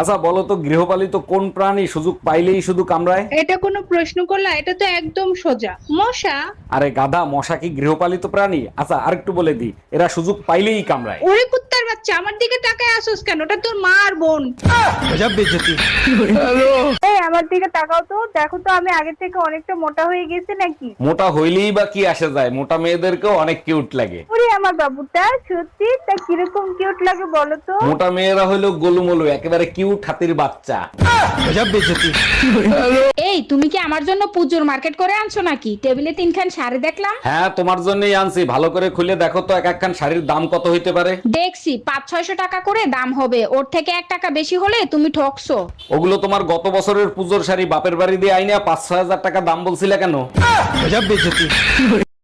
আচ্ছা বলো তো গৃহপালিত কোন প্রাণী সুযোগ পাইলেই শুধু কামড়ায়? এটা কোনো প্রশ্ন করলা এটা তো একদম সোজা। মশা? আরে গাধা মশা কি গৃহপালিত প্রাণী? আচ্ছা আরেকটু বলে দি এরা সুযোগ পাইলেই কামড়ায়। ওরে কুত্তার বাচ্চা আমার দিকে তাকায় আসোস কেন? ওটা তোর মা আর বোন। এই আমার দিকে তাকাও তো। দেখো তো আমি আগে থেকে অনেকটা মোটা হয়ে গেছি নাকি? মোটা হইলেই বা কি আসে যায়? মোটা মেয়েদেরকেও অনেক কিউট লাগে। ওরে আমার বাবুটা সত্যি? তা কীরকম কিউট লাগে বলো তো? মোটা মেয়েরা হলো গোলুমলু একেবারে কিউট হাতির বাচ্চা। এই তুমি কি আমার জন্য পুজোর মার্কেট করে আনছো নাকি? টেবিলে তিনখান শাড়ি দেখলাম। হ্যাঁ তোমার জন্যই আনছি। ভালো করে খুলে দেখো তো এক একখান শাড়ির দাম কত হইতে পারে? দেখছি পাঁচ ছয়শো টাকা করে দাম হবে। ওর থেকে এক টাকা বেশি হলে তুমি ঠকছো। ওগুলো তোমার গত বছরের পুজোর শাড়ি বাপের বাড়ি দিয়ে আইনা পাঁচ ছয় হাজার টাকা দাম বলছিলে কেন?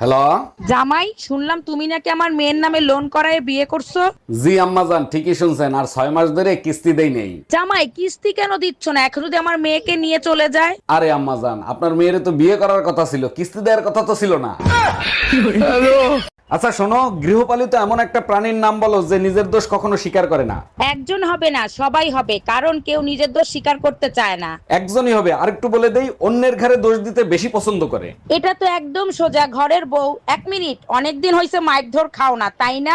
হ্যালো জামাই শুনলাম তুমি নাকি আমার মেয়ের নামে লোন করায় বিয়ে করছ। জি আম্মাজান ঠিকই শুনছেন। আর ছয় মাস ধরে কিস্তি দেই নেই। জামাই কিস্তি কেন দিচ্ছ না? এখন যদি আমার মেয়েকে নিয়ে চলে যায়। আরে আম্মাজান আপনার মেয়ের তো বিয়ে করার কথা ছিল কিস্তি দেওয়ার কথা তো ছিল না। আচ্ছা শোনো গৃহপালিত এমন একটা প্রাণীর নাম বলো যে নিজের দোষ কখনো স্বীকার করে না। একজন হবে না সবাই হবে কারণ কেউ নিজের দোষ স্বীকার করতে চায় না। একজনই হবে আরেকটু বলে দেই অন্যের ঘরে দোষ দিতে বেশি পছন্দ করে। এটা তো একদম সোজা ঘরের বউ এক মিনিট অনেকদিন হয়েছে মাইক ধর খাও না তাই না?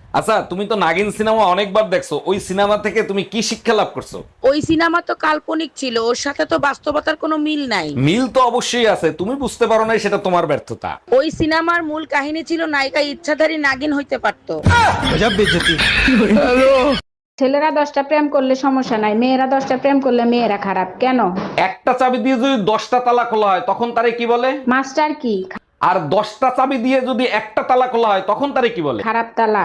আচ্ছা তুমি তো নাগিন সিনেমা অনেকবার দেখছ। ওই সিনেমা থেকে তুমি কি শিক্ষা লাভ করছ? ওই সিনেমা তো কাল্পনিক ছিল ওর সাথে তো বাস্তবতার কোনো মিল নাই। মিল তো অবশ্যই আছে তুমি বুঝতে পারো না সেটা তোমার ব্যর্থতা। ওই সিনেমার মূল কাহিনী ছিল নায়িকা ইচ্ছাধারী নাগিন হইতে পারতো। ছেলেরা দশটা প্রেম করলে সমস্যা নাই মেয়েরা দশটা প্রেম করলে মেয়েরা খারাপ। কেন? একটা চাবি দিয়ে যদি দশটা তালা খোলা হয় তখন তারে কি বলে? মাস্টার কি? আর দশটা চাবি দিয়ে যদি একটা তালা খোলা হয় তখন তারে কি বলে? খারাপ তালা।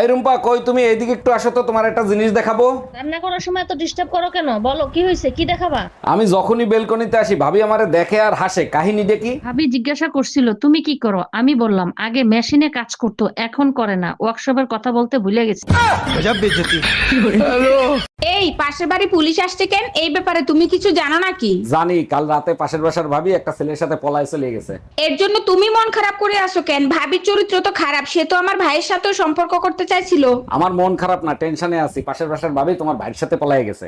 এই রুম্পা কই তুমি? এইদিকে একটু আসো তো তোমার একটা জিনিস দেখাবো। রান্না করার সময় এত ডিস্টার্ব করো কেন? বলো কি হয়েছে? কি দেখাবা? আমি যখনই বেলকনিতে আসি ভাবি আমারে দেখে আর হাসে। কাহিনী দেখি। ভাবি জিজ্ঞাসা করছিল তুমি কি করো? আমি বললাম আগে মেশিনে কাজ করতো এখন করে না। ওয়ার্কশপের কথা বলতে ভুলে গেছি। এই পাশের বাড়ি পুলিশ আসছে কেন? এই ব্যাপারে তুমি কিছু জানো নাকি? জানি কাল রাতে পাশের বাসার ভাবি একটা ছেলের সাথে পলায় চলে গেছে। এর জন্য তুমি মন খারাপ করে আসো কেন? ভাবির চরিত্র তো খারাপ সে তো আমার ভাইয়ের সাথেও সম্পর্ক করতে চাইছিল? আমার মন খারাপ না টেনশনে আছি। পাশের বাসার ভাবি তোমার ভাইয়ের সাথে পলায় গেছে।